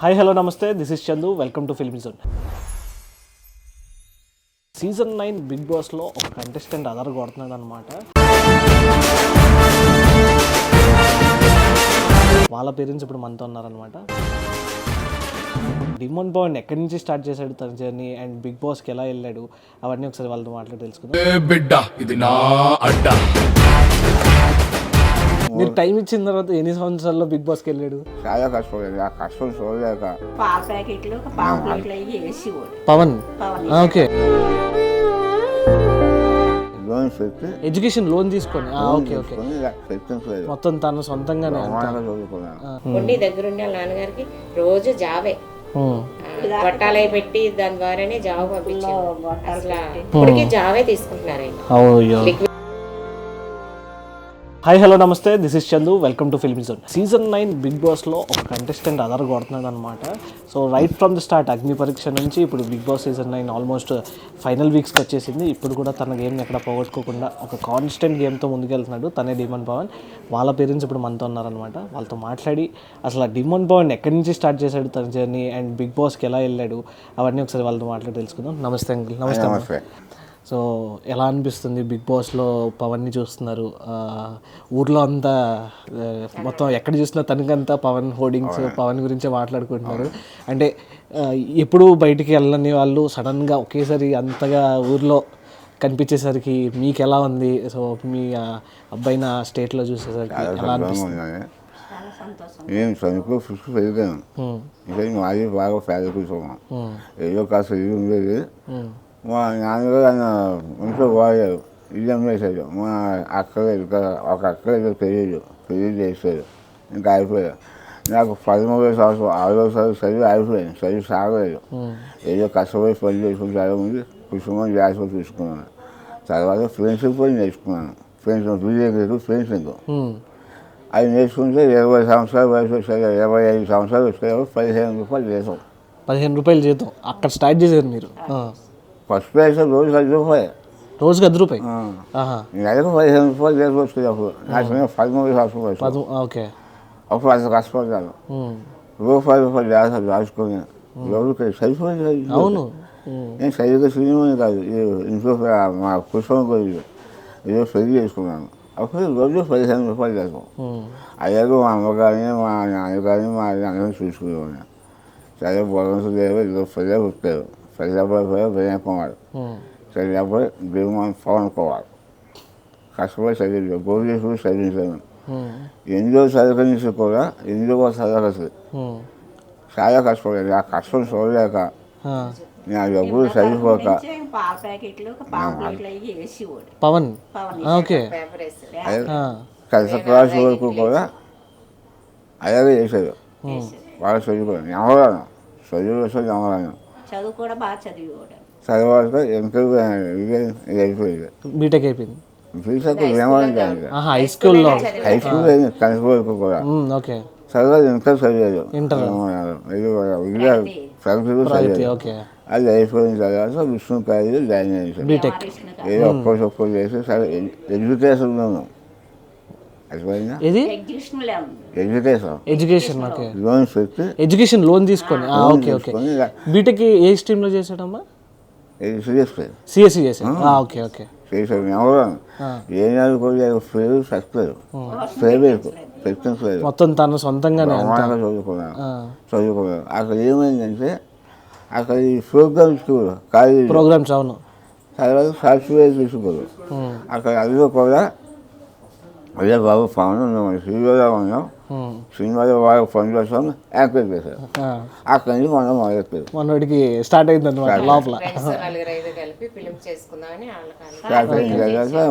Hi hello నమస్తే. This is Chandu welcome to film zone season nine Bigg బాస్లో ఒక contestant అదర్ కొడుతున్నాడు అనమాట వాళ్ళ పేరెంట్స్ ఇప్పుడు మనతో ఉన్నారనమాట డిమోన్ పవన్ ఎక్కడి నుంచి స్టార్ట్ చేశాడు తన జర్నీ అండ్ బిగ్ బాస్కి ఎలా వెళ్ళాడు? అవన్నీ ఒకసారి వాళ్ళతో మాట్లాడి తెలుసుకుందాం. బిడ్డా బిడ్డ ఇది నా అడ్డా. మీరు టైం ఇచ్చిన తర్వాత ఎన్ని సంవత్సరాల్లో బిగ్ బాస్కి వెళ్ళాడు? చాలా కష్టపడేది ఆ కష్టం చూడలేక ప్యాకెట్లు పావు వేసి పవన్? ఓకే. లోన్ పెట్టి ఎడ్యుకేషన్ లోన్ తీసుకొని. Okay okay. మొత్తం తను సొంతంగానే. ప్రమాణంగా చదువుకున్నాను ఉండి నాన్నగారికి రోజు జావే. Hmm. ఆ, గొట్టాలై పెట్టి దాని ద్వారానే జావ పంపించారు. అసలు ఇప్పటికీ జావే తీసుకుంటున్నారు హాయ్ హలో నమస్తే. This is Chandu welcome to film zone season nine Bigg బాస్లో ఒక కంటెస్టెంట్ అదర్ కొడుతున్నాడు అనమాట so right from the start Agni Pariksha నుంచి ఇప్పుడు Bigg Boss season nine almost final వీక్స్కి వచ్చేసింది. ఇప్పుడు కూడా తన గేమ్ని ఎక్కడ పోగొట్టుకోకుండా ఒక కాన్స్టెంట్ గేమ్తో ముందుకెళ్తున్నాడు. తనే డిమన్ పవన్ వాళ్ళ పేరెంట్స్ ఇప్పుడు మనతో ఉన్నారనమాట వాళ్ళతో మాట్లాడి అసలు ఆ డిమన్ పవన్ ఎక్కడి నుంచి స్టార్ట్ చేశాడు తన జర్నీ అండ్ బిగ్ బాస్కి ఎలా వెళ్ళాడు? అవన్నీ ఒకసారి వాళ్ళతో మాట్లాడి తెలుసుకుందాం. నమస్తే అంకుల్. నమస్తే. సో ఎలా అనిపిస్తుంది బిగ్ బాస్లో పవన్ని చూస్తున్నారు? ఊర్లో అంతా మొత్తం ఎక్కడ చూసినా తనకంతా పవన్ హోర్డింగ్స్ పవన్ గురించే మాట్లాడుకుంటున్నారు. అంటే ఎప్పుడు బయటికి వెళ్ళని వాళ్ళు సడన్గా ఒకేసారి అంతగా ఊర్లో కనిపించేసరికి మీకు ఎలా ఉంది? సో మీ ఆ, అబ్బాయిని ఆ స్టేట్లో చూసేసరికి ఎలా అనిపిస్తుంది? ఉన్నాను నేను చదువుకో ఫిఫ్త్ పెరిగాను ఉమ్, ఇంకా మాది బాగా పేద కూర్చున్నాం. ఉమ్, ఏదో కాస్త ఇది ఉండేది. ఉమ్, మా నాన్నగారు ఆయన ఇంట్లో పోయారు ఇల్లు అమ్మేశాడు మా ఇక్కడ ఒక అక్కడ ఇక్కడ పెళ్ళిళ్ళు పెళ్ళి చేశారు. ఇంకా అయిపోయారు. నాకు పదమూడో సంవత్సరం ఆరో సంవత్సరం చదివి అయిపోయాను చదివి సాగలేదు. ఏదో కష్టపడి పని చేసుకుని చాలా ముందు కుటుంబం జాగ్రత్త చూసుకున్నాను తర్వాత ఫ్రెండ్షిప్ కూడా నేర్చుకున్నాను. ఫ్రెండ్స్ విజయ్ ఫ్రెండ్షిప్ అది నేర్చుకుంటే ఇరవై సంవత్సరాలు వయసు వచ్చాయి ఇరవై ఐదు సంవత్సరాలు వచ్చాయి పదిహేను రూపాయలు చేసాం పదిహేను రూపాయలు జీతం. అక్కడ స్టార్ట్ చేశారు మీరు. ఫస్ట్ ప్రైస్ రోజు ఐదు రూపాయలు రోజుకి ఐదు రూపాయి నెలకు పదిహేను రూపాయలు చేసి వస్తుంది అప్పుడు. నాకు పదమూడు పదు ఓకే. అప్పుడు అంత కష్టపడ్డాను. ఉమ్, రూపాయలు జాగ్రత్త రాసుకొని రోజుకి సరిపోయింది. అవును. నేను సరిగ్గా సినిమాని కాదు ఇంట్లో మా కుటుంబం గురించి ఏదో పెళ్ళి చేసుకున్నాను. అప్పుడు రోజు పదిహేను రూపాయలు చేస్తాం ఉమ్, అయ్యాక మా అమ్మగారిని మా నాన్నగారిని మా అందరం చూసుకునేవాడిని. సరే బోధన లేవు ఇదో పెళ్ళే పుట్టారు. పెళ్ళప్పుడు వినయ్ కుమార్ చదివినప్పుడు భీమాన్ పవన్ కుమార్ కష్టపడి చదివించాను ఉమ్, ఎనిమిదో చదువు నుంచి కూడా ఎనిమిదో చదవలేదు. చాలా కష్టపడేది ఆ కష్టం చూడలేక నా డబ్బులు చదివిపోక పవన్. ఓకే. కలస క్లాస్ వరకు కూడా అలాగే చేశారు వాళ్ళు చదువుకోను. ఎవరాను చదువు వస్తే ఎవరాను చదువు కూడా బాగా చదివేవాడు. ఇది ఇది. అయిపోయింది. బీటెక్ అయిపోయింది హై స్కూల్లో హై స్కూల్ వరకు కూడా. ఓకే. చదవాలి ఇంటర్ చదివారు ఇంటర్. ఇది విద్యా అది అయిపోయిన తర్వాత విష్ణు కాలేజీ జాయిన్ చేశారు బీటెక్ ఏదో ఒక్కో ఒక్కో చేసి సరే ఎడ్యుకేషన్ ఉన్నాను అయిపోయిందా ఇది education education okay. Loans education loan తీసుకొని. ఆ, ఓకే ఓకే. బీటెక్ ఏ స్ట్రీమ్లో చేసాడమ్మా ఇది సిఎస్పీ సిఎస్సి చేశాడు. ఆ, ఓకే ఓకే. చేశాను ఎవరు. ఏ మొత్తం తను సొంతంగానే చదువుకున్నాను చదువుకున్నాను అక్కడ ఏమైందంటే అక్కడ ఈ ప్రోగ్రామ్ స్కూల్ కాలేజీ. ప్రోగ్రామ్స్ అవును. తర్వాత సాఫ్ట్వేర్ తీసుకోరు అక్కడ అందులో కూడా అదే బాబు పవన్ హీరోగా ఉన్నాం. సినిమాలో బాగా పని చేస్తాం యాక్టివ్ చేశారు. ఆ, అక్కడి నుంచి మనం మొదలెట్టారు మనోడికి స్టార్ట్ అయింది. అనమాట లోపల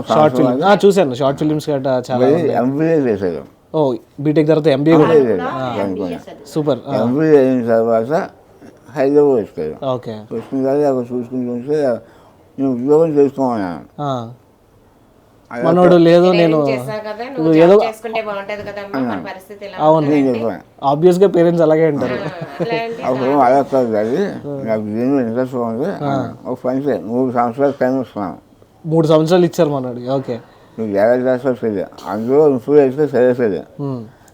షార్ట్ ఫిల్మ్. చూశాను. షార్ట్ ఫిల్మ్స్ గట్రా చాలా ఎంబీఏ చేశారు. ఓ బీటెక్ తర్వాత ఎంబీఏ కూడా. సూపర్. ఎంబీఏ అయిన తర్వాత హైదరాబాద్ వచ్చారు. ఓకే. వచ్చిన తర్వాత అక్కడ చూసుకుంటూ ఉంటే నేను ఉద్యోగం చేసుకోమన్నాను. మనోడు లేదు నేను చేసా కదా? నువ్వు జాబ్ చేసుకుంటే బాగుంటది కదమ్మా మన పరిస్థితి ఎలా అవును ఆబ్వియస్గా పేరెంట్స్ అలాగే అంటారు అప్పుడు అలా అది. నాకు దీనిలో ఇంట్రెస్ట్ ఉంది ఒక పని చేయి మూడు సంవత్సరాలు టైం ఇస్తున్నాను మూడు సంవత్సరాలు ఇచ్చారు మనోడికి ఓకే. నువ్వు ఎలా చేస్తావు సరే అందులో ఇంప్రూవ్ చేస్తే సరే సరే.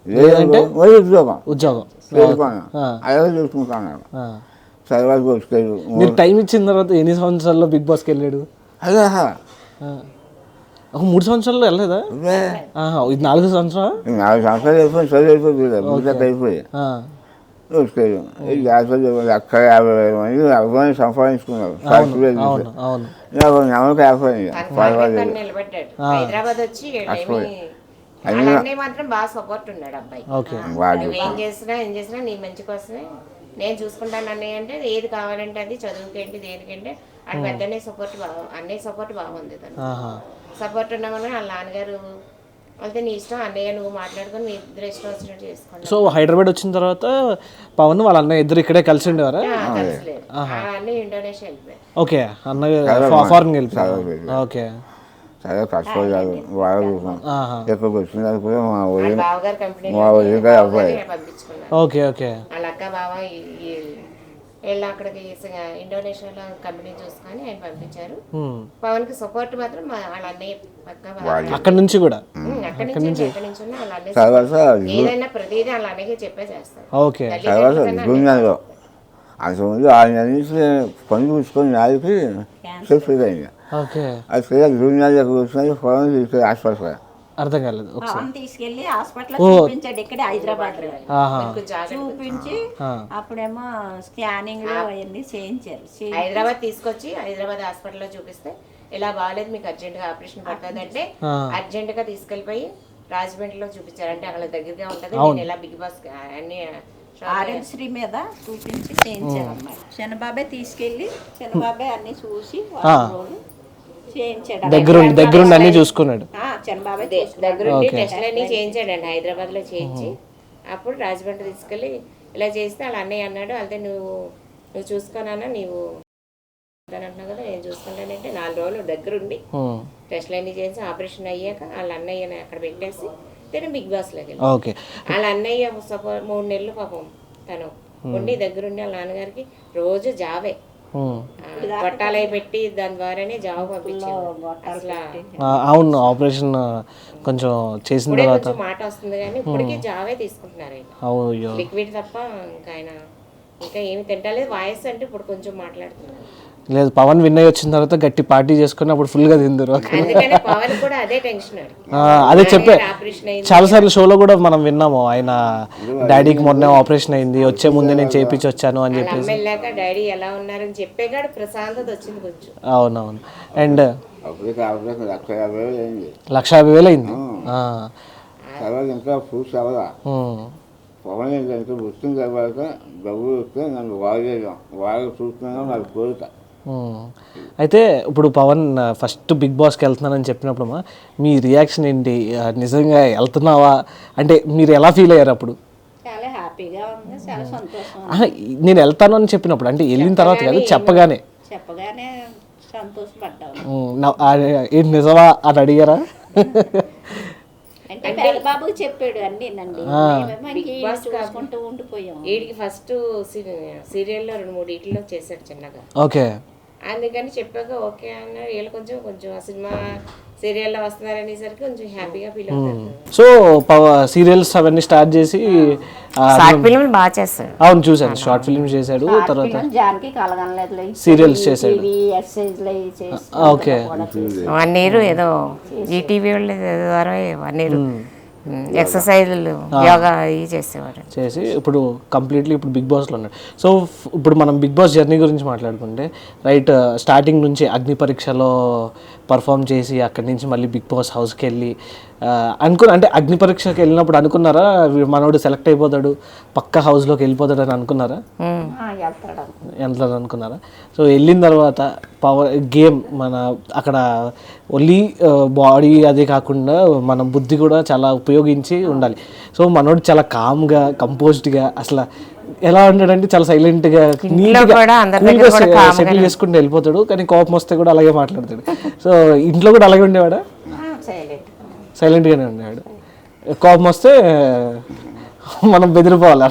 లేదంటే ఉద్యోగం. ఉద్యోగం. అలాగే చూసుకుంటున్నాను ఆ. తర్వాత మీరు టైం ఇచ్చిన తర్వాత ఎన్ని సంవత్సరాల్లో బిగ్ బాస్కి వెళ్ళాడు? అదే. ఒక మూడు సంవత్సరాల్లో వెళ్ళలేదా? ఇది నాలుగు సంవత్సరం నాలుగు సంవత్సరాలు అయిపోయి చదువు అయిపోయింది ముద్దక అయిపోయి వచ్చేది ఈ జాతర లక్ష యాభై వేల మంది అభిమాని సంపాదించుకున్నారు. నాకు నమ్మకం అయిపోయింది పర్వాలేదు అన్నయ్య మాత్రం బాగా సపోర్ట్ ఉన్నాడు అబ్బాయి. ఏం చేసినా ఏం చేసినా నీ మంచి కోసమే. నేను చూసుకుంటాను అన్నయ్య అంటే ఏది కావాలంటే అది చదువుకేంటి దేనికంటే అది పెద్దనే సపోర్ట్ బాగా అన్నయ్య సపోర్ట్ బాగుంది తను సపోర్ట్ ఉన్నామని వాళ్ళ నాన్నగారు అయితే నీ ఇష్టం అన్నయ్య నువ్వు మాట్లాడుకొని మీ ఇద్దరు ఇష్టం వచ్చినట్టు చేసుకోండి సో హైదరాబాద్ వచ్చిన తర్వాత పవన్ వాళ్ళ అన్నయ్య ఇద్దరు ఇక్కడే కలిసి ఉండేవారా? కలిసిలేదు అన్నీ ఇండోనేషియా వెళ్ళిపోయారు. ఓకే అన్నయ్య ఫారెన్ వెళ్ళిపోయారు. ఓకే. చాలా వాళ్ళ ఇక్కడికి వచ్చిన తర్వాత కూడా మా మా అబ్బాయి. Okay okay. వాళ్ళ అక్క బావ ఈ- ఈ- వీళ్ళు అక్కడికి ఇండోనేషియాలో కంపెనీ చూసుకొని ఆయన పంపించారు హ్మ్. పవన్కి సపోర్ట్ మాత్రం వాళ్ళ అన్నయ్య అక్కడి నుంచి కూడా అక్కడి నుంచి ఎక్కడి నుంచి వాళ్ళ అన్నయ్య ఏదైనా ప్రతిదీ వాళ్ళ అన్నయ్య చెప్పే చేస్తారు ఓకే ఆరు నెలల నుంచి పని చూసుకొని నాలుగు చెప్పేది అయింది ఓకే అది సరిగా జూనియర్ దగ్గర వచ్చినది ఫోన్ హాస్పిటల్ అర్థం కాలేదు ఒకసారి. తీసుకెళ్ళి హాస్పిటల్ చూపించాడు ఇక్కడే హైదరాబాద్లో చూపించి అప్పుడేమో స్కానింగ్ అవన్నీ చేయించారు. చేయి- హైదరాబాద్ తీసుకొచ్చి హైదరాబాద్ హాస్పిటల్లో చూపిస్తే ఇలా బాగాలేదు మీకు అర్జెంట్గా ఆపరేషన్ పడుతుంది అంటే ఆ. అర్జెంట్గా తీసుకెళ్ళిపోయి రాజమండ్రిలో చూపించారు. అంటే అక్కడ దగ్గరగా ఉంటది నేను ఇలా బిగ్ బాస్ అన్ని ఆరోగ్యశ్రీ మీద చూపించి చేయించారు అమ్మాయి చిన్నబాబే తీసుకెళ్ళి చిన్నబాబే అన్ని చూసి వారం రోజులు చేయించాడు. దగ్గరుండి దగ్గరుండి అన్నీ చూసుకున్నాడు. ఆ, చిన్నబాబే దగ్గరుండి టెస్ట్లు అన్ని చేయించాడండి హైదరాబాద్లో చేయించి అప్పుడు రాజమండ్రి తీసుకెళ్ళి ఇలా చేస్తే వాళ్ళ అన్నయ్య అన్నాడు అయితే నువ్వు నువ్వు చూసుకోనన్నా నీవు అంటున్నావు కదా నేను చూసుకుంటానంటే నాలుగు రోజులు దగ్గరుండి హ్మ్. టెస్ట్లు అన్ని చేసి ఆపరేషన్ అయ్యాక వాళ్ళ అన్నయ్యని అక్కడ పెట్టేసి తిని బిగ్ బాస్లోకి వెళ్ళి. ఓకే. వాళ్ళ అన్నయ్య సపో మూడు నెలలు పాపం తను ఉండి దగ్గరుండి వాళ్ళ నాన్నగారికి రోజు జావే. గొట్టాలై పెట్టి దాని ద్వారానే పంపించారు. ఆ, అవును ఆపరేషన్ కొంచెం చేసిన తర్వాత. కొంచెం మాట వస్తుంది కానీ ఇప్పటికీ తీసుకుంటున్నారు ఆయన. లిక్విడ్ తప్ప ఇంకా ఆయన ఇంకా ఏమి తింటలేదు. వాయిస్ అంటే ఇప్పుడు కొంచెం మాట్లాడుతున్నారు. లేదు పవన్ విన్ అయ్యి వచ్చిన తర్వాత గట్టి పార్టీ చేసుకుని అప్పుడు ఫుల్గా తిందరు అదే టెన్షన్ అదే చెప్పే చాలా సార్లు షోలో కూడా మనం విన్నాము ఆయన డాడీకి మొన్న ఆపరేషన్ అయింది వచ్చే ముందే నేను చేయించి వచ్చాను అని వాళ్ళ చెప్పి అమ్మ వెళ్ళాక డాడీ ఎలా ఉన్నారని చెప్పేగాడు ప్రశాంతత వచ్చింది కొంచెం. అవునవును. అండ్ లక్ష యాభై వేలు అయింది. లక్ష యాభై వేలు అయింది. ఆ. తర్వాత ఇంకా ఫ్రూట్స్ అవ్వదా. పవన్ ఏంటంటే వచ్చిన తర్వాత డబ్బులు వస్తే నన్ను వాళ్ళు చూస్తున్నాను నాకు కోరిక. అయితే ఇప్పుడు పవన్ ఫస్ట్ బిగ్ బాస్కి వెళ్తున్నానని చెప్పినప్పుడు అమ్మా, మీ రియాక్షన్ ఏంటి? నిజంగా వెళ్తున్నావా? అంటే మీరు ఎలా ఫీల్ అయ్యారు అప్పుడు? చాలా హ్యాపీగా ఉంది చాలా సంతోషం ఆహా, నేను వెళ్తాను అని చెప్పినప్పుడు అంటే వెళ్ళిన తర్వాత కాదు చెప్పగానే చెప్పగానే. సంతోషపడ్డాను. ఆ, ఏంటి నిజమా అని అడిగారా? అంటే బాబు చెప్పాడు అన్ని చూసుకుంటూ ఉండిపోయాం. వీడికి ఫస్ట్ సీరియల్లో రెండు మూడు వీటిలో చేశాడు చిన్నగా. ఓకే. అందుకని చెప్పాక ఓకే అన్నారు వీళ్ళు కొంచెం కొంచెం ఆ సినిమా సీరియల్లో వస్తున్నారనేసరికి కొంచెం హ్యాపీగా ఫీల్ అవుతారు. సో సీరియల్స్ అవన్నీ స్టార్ట్ చేసి షార్ట్ ఫిల్మ్ బాగా చేస్తాడు అవును చూశాను. షార్ట్ ఫిల్మ్స్ చేశాడు తర్వాత జానకి కలగనలేదు సీరియల్స్ చేశాడు. ఓకే. వన్ ఇయర్ ఏదో ఈటీవీ వాళ్ళ ద్వారా వన్ ఇయర్. ఎక్సర్సైజులు యోగా ఇవి చేసేవాడు చేసి ఇప్పుడు కంప్లీట్లీ ఇప్పుడు బిగ్ బాస్లో ఉన్నాడు. సో ఇప్పుడు మనం బిగ్ బాస్ జర్నీ గురించి మాట్లాడుకుంటే రైట్ స్టార్టింగ్ నుంచి అగ్ని పరీక్షలో పర్ఫామ్ చేసి అక్కడి నుంచి మళ్ళీ బిగ్ బాస్ హౌస్కి వెళ్ళి అనుకున్న అంటే అగ్ని పరీక్షకి వెళ్ళినప్పుడు అనుకున్నారా? మనోడు సెలెక్ట్ అయిపోతాడు పక్క హౌస్లోకి వెళ్ళిపోతాడు అని అనుకున్నారా? వెళ్తాడు ఎంత అనుకున్నారా? సో వెళ్ళిన తర్వాత పవర్ గేమ్ మన అక్కడ ఓన్లీ బాడీ అది కాకుండా మన బుద్ధి కూడా చాలా ఉపయోగించి ఉండాలి. సో మనోడు చాలా కామ్గా కంపోజ్డ్గా అసలు ఎలా ఉంటాడంటే చాలా calm గా సెటిల్ చేసుకుంటూ వెళ్ళిపోతాడు. కానీ కోపం వస్తే కూడా అలాగే మాట్లాడతాడు. సో ఇంట్లో కూడా అలాగే ఉండేవాడా? సైలెంట్ సైలెంట్గానే ఉండేవాడు కోపం వస్తే మనం బెదిరిపోవాలి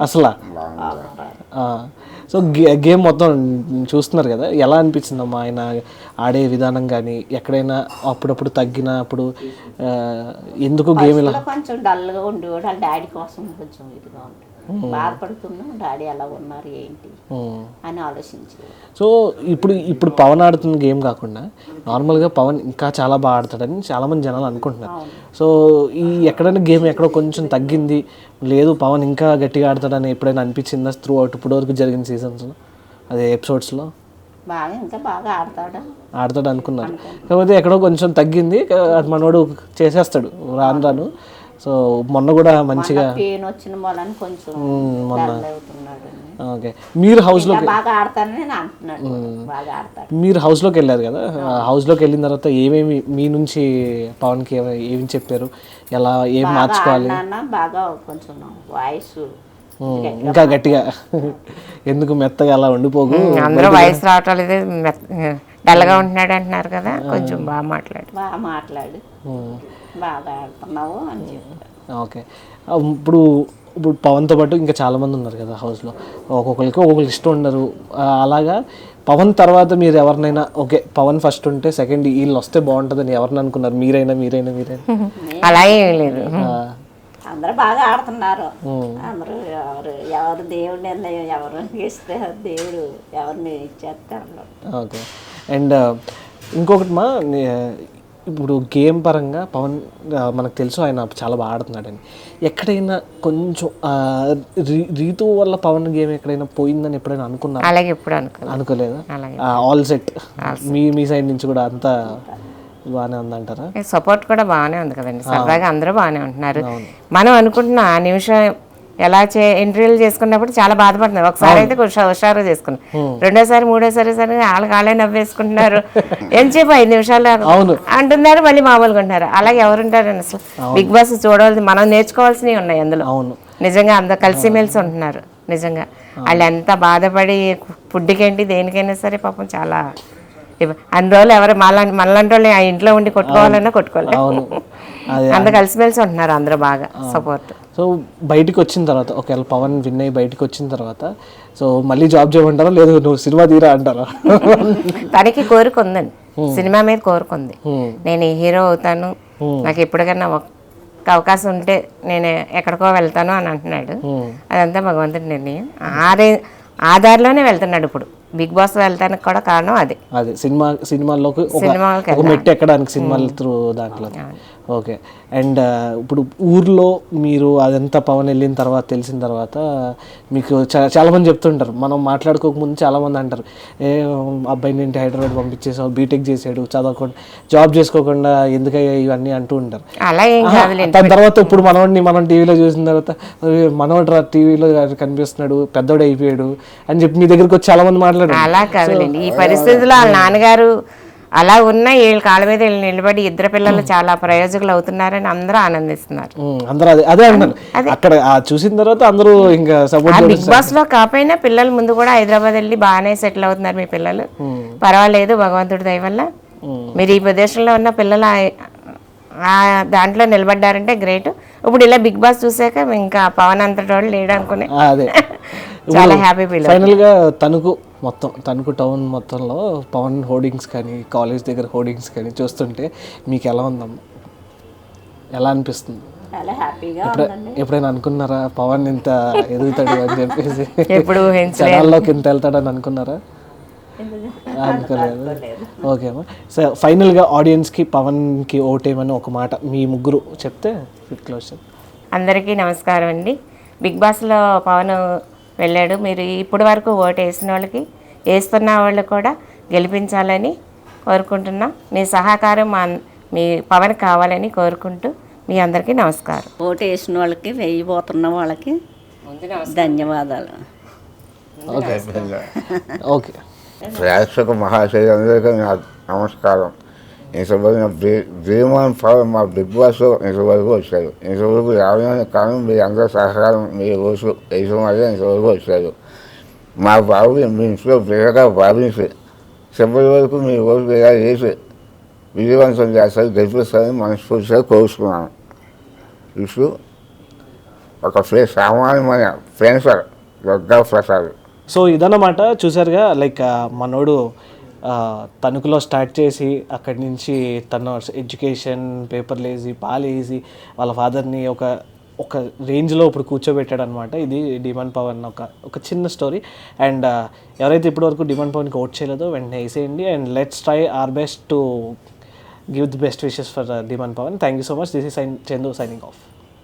అసలు సో గే గేమ్ మొత్తం చూస్తున్నారు కదా? ఎలా అనిపించిందమ్మా ఆయన ఆడే విధానం కానీ ఎక్కడైనా అప్పుడప్పుడు తగ్గినప్పుడు ఎందుకు గేమ్ ఇలా కొంచెం డల్గా ఉండేవాడు వాళ్ళ డాడీ కోసం కొంచెం ఇదిగా ఉంటాడు బాధపడుతున్నా డాడీ ఎలా ఉన్నారు ఏంటి. అని ఆలోచించి. సో ఇప్పుడు ఇప్పుడు పవన్ ఆడుతున్న గేమ్ కాకుండా నార్మల్గా పవన్ ఇంకా చాలా బాగా ఆడతాడని చాలామంది జనాలు అనుకుంటున్నారు. సో ఈ ఎక్కడైనా గేమ్ ఎక్కడో కొంచెం తగ్గింది లేదు పవన్ ఇంకా గట్టిగా ఆడతాడని ఎప్పుడైనా అనిపించిందా త్రూ అవుట్ ఇప్పుడు వరకు జరిగిన సీజన్స్లో అదే ఎపిసోడ్స్లో బాగా ఇంకా బాగా ఆడతాడు? ఆడతాడు అనుకున్నారు. కాకపోతే ఎక్కడో కొంచెం తగ్గింది మనోడు చేసేస్తాడు రాను రాను. సో మొన్న కూడా మంచిగా పెయిన్ వచ్చిన వాళ్ళని కొంచెం మొన్న. ఓకే. మీరు బాగా నేను బాగా ఆడతాడు మీరు హౌస్లోకి వెళ్ళారు కదా? ఆ. హౌస్లోకి వెళ్ళిన తర్వాత ఏమేమి మీ నుంచి పవన్కి ఏమ- ఏమి చెప్పారు? ఎలా ఏం మార్చుకోవాలి? బాగా కొంచెం వాయిస్ ఇంకా గట్టిగా. ఎందుకు మెత్తగా అలా ఉండిపోకు? అందరూ వయసు రావటం లేదు మెత్త- డల్గా ఉంటున్నాడు అంటున్నారు కదా? కొంచెం బాగా మాట్లాడు. బాగా మాట్లాడు. బాగా ఆడుతున్నావు అని చెప్పాడు ఓకే. ఇప్పుడు ఇప్పుడు పవన్తో పాటు ఇంకా చాలామంది ఉన్నారు కదా హౌస్లో. ఒక్కొక్కరికి ఒక్కొక్కరికి ఇష్టం ఉండరు. అలాగా పవన్ తర్వాత మీరు ఎవరినైనా ఓకే పవన్ ఫస్ట్ ఉంటే సెకండ్ వీళ్ళు వస్తే బాగుంటుందని ఎవరిని అనుకున్నారు? మీరైనా మీరైనా మీరైనా? అలా ఏం లేదు. అందరూ బాగా ఆడుతున్నారు. అందరూ ఎవరు ఎవరు దేవుడి నిర్ణయం ఎవరు ఇస్తే దేవుడు ఎవరిని ఇచ్చేస్తారు. ఓకే. అండ్ ఇంకొకటి మా ఇప్పుడు గేమ్ పరంగా పవన్ మనకు తెలుసు ఆయన చాలా బాగా ఆడుతున్నాడని. ఎక్కడైనా కొంచెం రీతు వల్ల పవన్ గేమ్ ఎక్కడైనా పోయిందని ఎప్పుడైనా అనుకున్నా అలాగే ఎప్పుడు అనుకో అనుకోలేదా. All set. మీ మీ సైడ్ నుంచి కూడా అంతా బాగానే ఉందంటారా? సపోర్ట్ కూడా బాగానే ఉంది కదండి. సరదాగా అందరూ బాగానే ఉంటున్నారు. మనం అనుకుంటున్నాం ఆ నిమిషం ఎలా చే ఇంటర్వ్యూలు చేసుకున్నప్పుడు చాలా బాధపడుతున్నారు. ఒకసారి అయితే హుషా హుషారు చేసుకున్నాం. రెండోసారి మూడోసారి సరే వాళ్ళే నవ్వేసుకుంటున్నారు. ఎంతసేపు ఐదు నిమిషాలు అంటున్నారు మళ్ళీ మామూలుగా ఉంటున్నారు అలాగే ఎవరుంటారండి అసలు? బిగ్ బాస్ చూడవలసి మనం నేర్చుకోవాల్సినవి ఉన్నాయి అందులో. నిజంగా అందరు కలిసిమెలిసి ఉంటున్నారు. నిజంగా. వాళ్ళు ఎంత బాధపడి ఫుడ్కి దేనికైనా సరే పాపం చాలా అన్ని రోజులు ఎవరు మళ్ళా మనలాంటి వాళ్ళు ఆ ఇంట్లో ఉండి కొట్టుకోవాలన్నా కొట్టుకోవాలి. అందరు కలిసిమెలిసి ఉంటున్నారు అందరూ బాగా సపోర్ట్. సో బయటికి వచ్చిన తర్వాత ఒకవేళ పవన్ విన్ అయ్యి బయటికి వచ్చిన తర్వాత సో మళ్ళీ జాబ్ చేయమంటారా? లేదు నువ్వు సినిమా తీరా అంటారా? తనకి కోరిక ఉందండి సినిమా మీద కోరిక ఉంది నేను హీరో అవుతాను? నాకు ఎప్పటికైనా ఒక్క అవకాశం ఉంటే నేను ఎక్కడికో వెళ్తాను అని అంటున్నాడు. అదంతా భగవంతుడి నిర్ణయం. ఆ రే- వెళ్తున్నాడు ఇప్పుడు. బిగ్ బాస్ వెళ్తానికి కూడా కారణం అదే. అదే సినిమా సినిమాల్లోకి ఒక మెట్టు ఎక్కడానికి సినిమాల త్రూ దాంట్లో. ఓకే. అండ్ ఇప్పుడు ఊర్లో మీరు అదంతా పవన్ వెళ్ళిన తర్వాత తెలిసిన తర్వాత మీకు చాలా మంది చెప్తుంటారు. మనం మాట్లాడుకోక ముందు చాలా మంది అంటారు. ఏ అబ్బాయిని ఏంటి హైదరాబాద్ పంపించేసావు బీటెక్ చేసాడు చదవకుండా జాబ్ చేసుకోకుండా ఎందుకయ్యా ఇవన్నీ అంటూ ఉంటారు. అలా దాని తర్వాత ఇప్పుడు మనవాడిని మనం టీవీలో చూసిన తర్వాత "అరే, మనవాడు టీవీలో కనిపిస్తున్నాడు పెద్దోడు అయిపోయాడు అని చెప్పి మీ దగ్గరికి వచ్చి చాలా మంది మాట్లాడారు అలా కాదులేండి. ఈ పరిస్థితుల్లో వాళ్ళ నాన్నగారు అలా ఉన్న వీళ్ళ కాళ్ళ మీద వీళ్ళు నిలబడి ఇద్దరు పిల్లలు చాలా ప్రయోజకులు అవుతున్నారని అందరూ ఆనందిస్తున్నారు. అందరూ అదే అక్కడ చూసిన తర్వాత అందరూ ఇంకా సపోర్ట్ బిగ్ బాస్లో కాకపోయినా పిల్లల ముందు కూడా హైదరాబాద్ వెళ్ళి బాగానే సెటిల్ అవుతున్నారు మీ పిల్లలు. పర్వాలేదు భగవంతుడి దయ వల్ల. మీరు ఈ ప్రదేశంలో ఉన్న పిల్లలు దాంట్లో నిలబడ్డారంటే గ్రేట్. ఇప్పుడు ఇలా బిగ్ బాస్ చూసాక ఇంకా పవన్ అంతటి వాళ్ళు లేడు అనుకునే అదే. చాలా హ్యాపీ ఫీల్ ఫైనల్గా తణుకు మొత్తం తణుకు టౌన్ మొత్తంలో పవన్ హోర్డింగ్స్ కానీ కాలేజ్ దగ్గర హోర్డింగ్స్ కానీ చూస్తుంటే మీకు ఎలా ఉందమ్మా? ఎలా అనిపిస్తుంది? చాలా హ్యాపీగా ఎప్పుడైనా అనుకున్నారా పవన్ ఇంత ఎదుగుతాడు అని చెప్పేసి? ఎప్పుడు ఇంత వెళ్తాడని అనుకున్నారా? ఓకే అమ్మా. సో ఫైనల్గా ఆడియన్స్కి పవన్కి ఓటేమని ఒక మాట మీ ముగ్గురు చెప్తే ఫిట్ క్లోజ్ అందరికీ నమస్కారం అండి. బిగ్ బాస్లో పవన్ వెళ్ళాడు. మీరు ఇప్పటి వరకు ఓటు వేసిన వాళ్ళకి వేస్తున్న వాళ్ళు కూడా గెలిపించాలని కోరుకుంటున్నాం. మీ సహకారం మా మీ పవన్ కావాలని కోరుకుంటూ మీ అందరికీ నమస్కారం. ఓటు వేసిన వాళ్ళకి వేయబోతున్న వాళ్ళకి ధన్యవాదాలు. ఓకే. ప్రేక్షక మహాశయులందరికీ నా నమస్కారం. ఇంతవరకు భీమాన్ పవన్ మా బిగ్ బాస్ ఇంతవరకు వచ్చారు. ఇంతవరకు రావడానికి కారణం మీ అందరి సహకారం మీ రోజు వేయడం వల్ల ఇంతవరకు వచ్చారు. మా బాబు మీ ఇంట్లో బిడ్డగా భావించి చివరి వరకు మీ రోజు ఇలా చేసి విజయవంతం చేస్తారు గెలిపిస్తారని మనస్ఫూర్తిగా కోరుకున్నాను ఇప్పుడు ఒక ఫ్రెండ్ సామాన్యమైన ఫ్రెండ్స్ దుర్గా ప్రసాద్ సో ఇదన్నమాట చూసారుగా లైక్ మనోడు తణుకులో స్టార్ట్ చేసి అక్కడి నుంచి తన ఎడ్యుకేషన్ పేపర్లు వేసి పాలు వేసి వాళ్ళ ఫాదర్ని ఒక ఒక రేంజ్లో ఇప్పుడు కూర్చోబెట్టాడు అనమాట ఇది డిమాండ్ పవన్ ఒక ఒక చిన్న స్టోరీ అండ్ ఎవరైతే ఇప్పటివరకు డిమాండ్ పవన్కి ఓట్ చేయలేదో వెంటనే వేసేయండి. And let's try our best to give the best wishes for demand Pavan. Thank you so much this is Chandu signing off